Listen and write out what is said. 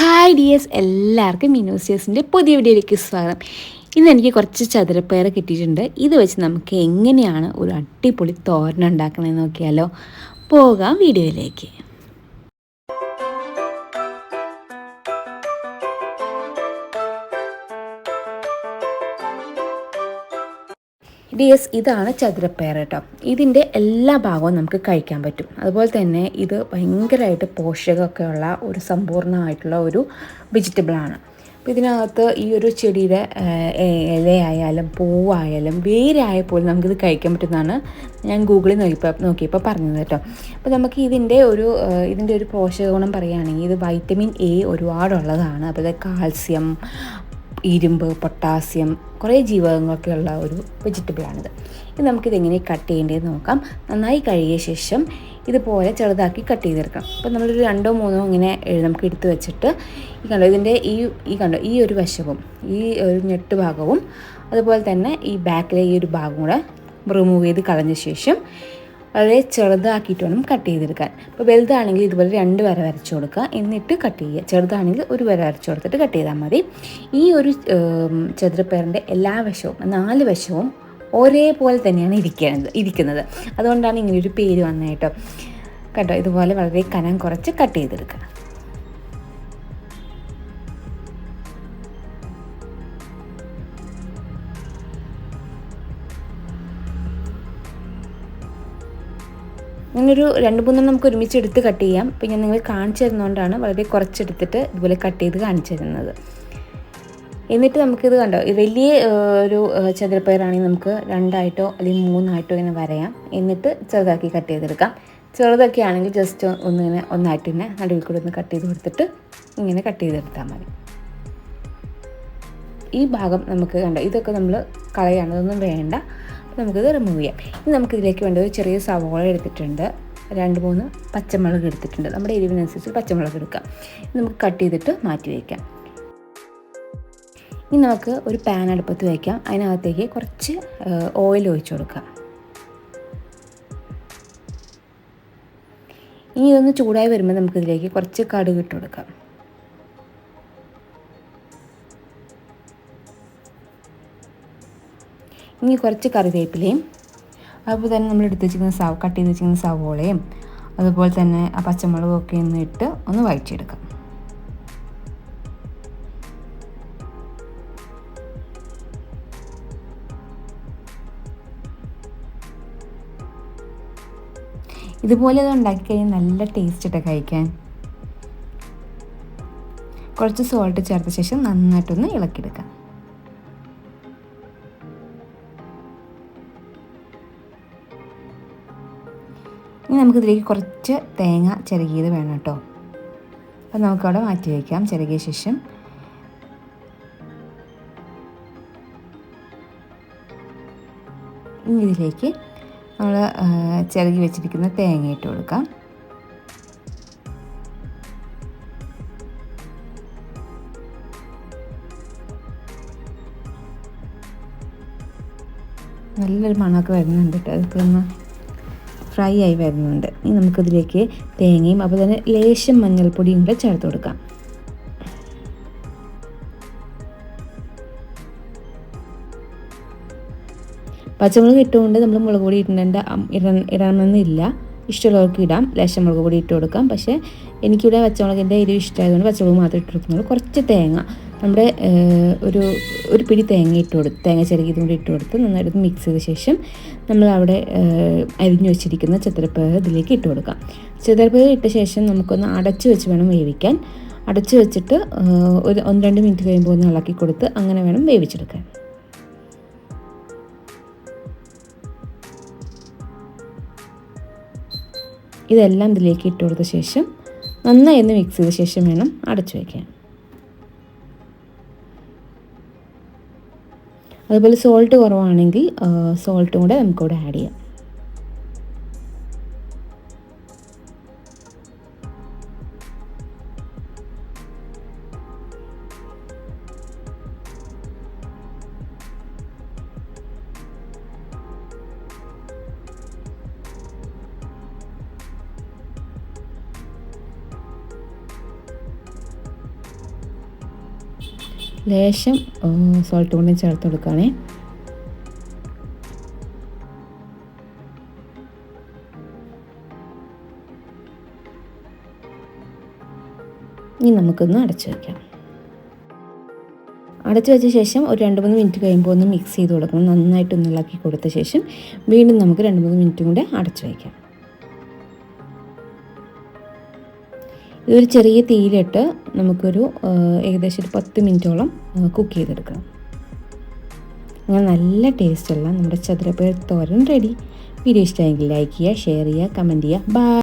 Hi dears എല്ലാവർക്കും മിനോസിയസിന്റെ പുതിയ വീഡിയോയിലേക്ക് സ്വാഗതം. ഇന്ന് എനിക്ക് കുറച്ച് ചതുരപ്പയർ കിട്ടിയിട്ടുണ്ട്. ഇത് വെച്ച് നമുക്ക് എങ്ങനെയാണ് ഒരു അടിപൊളി തോരൻ ഉണ്ടാക്കണമെന്ന് നോക്കിയാലോ. പോകാം വീഡിയോയിലേക്ക്. ഡിയസ് ഇതാണ് ചതുരപ്പയർ കേട്ടോ. ഇതിന്റെ എല്ലാ ഭാഗവും നമുക്ക് കഴിക്കാൻ പറ്റും. അതുപോലെ തന്നെ ഇത് ഭയങ്കരമായിട്ട് പോഷകമൊക്കെ ഉള്ള ഒരു സമ്പൂർണമായിട്ടുള്ള ഒരു വെജിറ്റബിളാണ്. അപ്പോൾ ഇതിനകത്ത് ഈ ഒരു ചെടിയുടെ ഇലയായാലും പൂവായാലും വേരായാൽ പോലും നമുക്കിത് കഴിക്കാൻ പറ്റുന്നതാണ് ഞാൻ ഗൂഗിളിൽ നോക്കിയപ്പോൾ നോക്കിയപ്പോൾ പറഞ്ഞത് കേട്ടോ. അപ്പോൾ നമുക്ക് ഇതിന്റെ ഒരു ഇതിന്റെ ഒരു പോഷക ഗുണം പറയുകയാണെങ്കിൽ ഇത് വൈറ്റമിൻ എ ഒരുപാടുള്ളതാണ്. അപ്പോൾ കാൽസ്യം ഇരുമ്പ് പൊട്ടാസ്യം കുറേ ജീവകങ്ങളൊക്കെ ഉള്ള ഒരു വെജിറ്റബിളാണിത് ഇത് നമുക്കിത് എങ്ങനെ കട്ട് ചെയ്യേണ്ടതെന്ന് നോക്കാം. നന്നായി കഴുകിയ ശേഷം ഇതുപോലെ ചെറുതാക്കി കട്ട് ചെയ്തെടുക്കണം. അപ്പോൾ നമ്മളൊരു രണ്ടോ മൂന്നോ ഇങ്ങനെ നമുക്ക് എടുത്തു വെച്ചിട്ട് ഈ കണ്ടോ ഇതിന്റെ ഈ ഈ കണ്ടോ ഈ ഒരു വശവും ഈ ഒരു ഞെട്ട് ഭാഗവും അതുപോലെ തന്നെ ഈ ബാക്കിലെ ഈ ഒരു ഭാഗം കൂടെ റിമൂവ് ചെയ്ത് കളഞ്ഞ ശേഷം വളരെ ചെറുതാക്കിയിട്ട് വേണം കട്ട് ചെയ്തെടുക്കാൻ. അപ്പോൾ വലുതാണെങ്കിൽ ഇതുപോലെ രണ്ട് വര വരച്ചു കൊടുക്കുക. എന്നിട്ട് കട്ട് ചെയ്യുക. ചെറുതാണെങ്കിൽ ഒരു വര വരച്ചു കൊടുത്തിട്ട് കട്ട് ചെയ്താൽ മതി. ഈ ഒരു ചതുരപ്പയറിന്റെ എല്ലാ വശവും നാല് വശവും ഒരേപോലെ തന്നെയാണ് ഇരിക്കുന്നത് ഇരിക്കുന്നത്. അതുകൊണ്ടാണ് ഇങ്ങനെ ഒരു പേര് വന്നത് കേട്ടോ. കേട്ടോ ഇതുപോലെ വളരെ കനം കുറച്ച് കട്ട് ചെയ്തെടുക്കുക. ഞാനൊരു രണ്ട് മൂന്നെണ്ണം നമുക്ക് ഒരുമിച്ച് എടുത്ത് കട്ട് ചെയ്യാം. അപ്പോൾ ഞാൻ നിങ്ങൾ കാണിച്ചു തരുന്നതുകൊണ്ടാണ് വളരെ കുറച്ചെടുത്തിട്ട് ഇതുപോലെ കട്ട് ചെയ്ത് കാണിച്ചു തരുന്നത്. എന്നിട്ട് നമുക്കിത് കണ്ടോ? വലിയ ഒരു ചതുരപ്പയറാണെങ്കിൽ നമുക്ക് രണ്ടായിട്ടോ അല്ലെങ്കിൽ മൂന്നായിട്ടോ ഇങ്ങനെ വരയാം. എന്നിട്ട് ചെറുതാക്കി കട്ട് ചെയ്തെടുക്കാം. ചെറുതൊക്കെ ആണെങ്കിൽ ജസ്റ്റ് ഒന്നിങ്ങനെ ഒന്നായിട്ട് തന്നെ നടുവിൽ കൂടെ ഒന്ന് കട്ട് ചെയ്ത് കൊടുത്തിട്ട് ഇങ്ങനെ കട്ട് ചെയ്തെടുത്താൽ മതി. ഈ ഭാഗം നമുക്ക് കണ്ടോ? ഇതൊക്കെ നമ്മൾ കളയാണ്. ഇതൊന്നും വേണ്ട. നമുക്കിത് റിമൂവ് ചെയ്യാം. ഇനി നമുക്കിതിലേക്ക് വേണ്ട ഒരു ചെറിയ സവോള എടുത്തിട്ടുണ്ട്. രണ്ട് മൂന്ന് പച്ചമുളക് എടുത്തിട്ടുണ്ട്. നമ്മുടെ എരിവിനനുസരിച്ച് പച്ചമുളക് എടുക്കാം. നമുക്ക് കട്ട് ചെയ്തിട്ട് മാറ്റി വയ്ക്കാം ഇനി നമുക്ക് ഒരു പാൻ അടുപ്പത്ത് വയ്ക്കാം അതിനകത്തേക്ക് കുറച്ച് ഓയിൽ ഒഴിച്ചു കൊടുക്കാം. ഇനി ഇതൊന്ന് ചൂടായി വരുമ്പോൾ നമുക്കിതിലേക്ക് കുറച്ച് കടുക് ഇട്ട് കൊടുക്കാം. ഇനി കുറച്ച് കറിവേപ്പിലയും അതുപോലെ തന്നെ നമ്മൾ എടുത്ത് വെച്ചിരിക്കുന്ന സവ കട്ട് ചെയ്ത് വെച്ചിരിക്കുന്ന സവോളയും അതുപോലെ തന്നെ ആ പച്ചമുളകും ഒക്കെ ഒന്ന് ഇട്ട് ഒന്ന് വഴിച്ചെടുക്കാം ഇതുപോലെ അത് ഉണ്ടാക്കി കഴിഞ്ഞാൽ നല്ല ടേസ്റ്റ് ഇട്ട് കഴിക്കാൻ. കുറച്ച് സോൾട്ട് ചേർത്ത ശേഷം നന്നായിട്ടൊന്ന് ഇളക്കിയെടുക്കാം. നമുക്കിതിലേക്ക് കുറച്ച് തേങ്ങ ചിരകിയത് വേണം കേട്ടോ. അപ്പം നമുക്കവിടെ മാറ്റി വയ്ക്കാം. ചിരകിയ ശേഷം ഇനി ഇതിലേക്ക് നമ്മൾ ചിരകി വെച്ചിരിക്കുന്ന തേങ്ങ ഇട്ട് കൊടുക്കാം. നല്ലൊരു മണമൊക്കെ വരുന്നുണ്ട് കേട്ടോ. അതൊക്കെ ഒന്ന് ഫ്രൈ ആയി വരുന്നുണ്ട്. ഇനി നമുക്കതിലേക്ക് തേങ്ങയും അപ്പോൾ തന്നെ ലേശം മഞ്ഞൾപ്പൊടിയും കൂടെ ചേർത്ത് കൊടുക്കാം. പച്ചമുളക് ഇട്ടുകൊണ്ട് നമ്മൾ മുളക് പൊടി ഇടേണ്ട ഇടണമെന്നില്ല. ഇഷ്ടമുള്ളവർക്ക് ഇടാം. ലേശം മുളക് പൊടി ഇട്ട് കൊടുക്കാം. പക്ഷേ എനിക്കിവിടെ പച്ചമുളകിന്റെ എരിവ് ഇഷ്ടമായതുകൊണ്ട് പച്ചമുളക് മാത്രം ഇട്ട് കൊടുക്കുന്നുള്ളൂ. കുറച്ച് തേങ്ങ. നമ്മുടെ ഒരു ഒരു പിടി തേങ്ങ ഇട്ട് കൊടുത്ത് തേങ്ങ ചെറുകിയതും കൂടി ഇട്ട് കൊടുത്ത് നന്നായിട്ട് മിക്സ് ചെയ്ത ശേഷം നമ്മൾ അവിടെ അരിഞ്ഞു വെച്ചിരിക്കുന്ന ചതുരപ്പയർ ഇതിലേക്ക് ഇട്ട് കൊടുക്കാം. ചതുരപ്പയർ ഇട്ട ശേഷം നമുക്കൊന്ന് അടച്ചു വെച്ച് വേണം വേവിക്കാൻ. അടച്ചു വെച്ചിട്ട് ഒരു ഒന്ന് രണ്ട് മിനിറ്റ് കഴിയുമ്പോൾ ഒന്ന് ഇളക്കി കൊടുത്ത് അങ്ങനെ വേണം വേവിച്ചെടുക്കാൻ. ഇതെല്ലാം ഇതിലേക്ക് ഇട്ട് കൊടുത്ത ശേഷം നന്നായി ഒന്ന് മിക്സ് ചെയ്ത ശേഷം വേണം അടച്ചു വയ്ക്കാൻ അതുപോലെ സോൾട്ട് കുറവാണെങ്കിൽ സോൾട്ടും കൂടെ നമുക്കിവിടെ ആഡ് ചെയ്യാം. ലേശം സോൾട്ട് കൊണ്ടും ചേർത്ത് കൊടുക്കുകയാണേ. ഇനി നമുക്കൊന്ന് അടച്ചു വയ്ക്കാം അടച്ചു വെച്ച ശേഷം ഒരു രണ്ട് മൂന്ന് മിനിറ്റ് കഴിയുമ്പോൾ ഒന്ന് മിക്സ് ചെയ്ത് കൊടുക്കണം. നന്നായിട്ട് ഒന്ന് ഇളക്കി കൊടുത്ത ശേഷം വീണ്ടും നമുക്ക് രണ്ട് മൂന്ന് മിനിറ്റും കൂടെ അടച്ചു വയ്ക്കാം ഇതൊരു ചെറിയ തീയിലിട്ട് നമുക്കൊരു ഏകദേശം ഒരു പത്ത് മിനിറ്റോളം കുക്ക് ചെയ്തെടുക്കണം. അങ്ങനെ നല്ല ടേസ്റ്റുള്ള നമ്മുടെ ചതുരപ്പേർ തോരൻ റെഡി വീഡിയോ ഇഷ്ടമെങ്കിൽ ലൈക്ക് ചെയ്യുക ഷെയർ ചെയ്യുക കമന്റ് ചെയ്യുക. ബൈ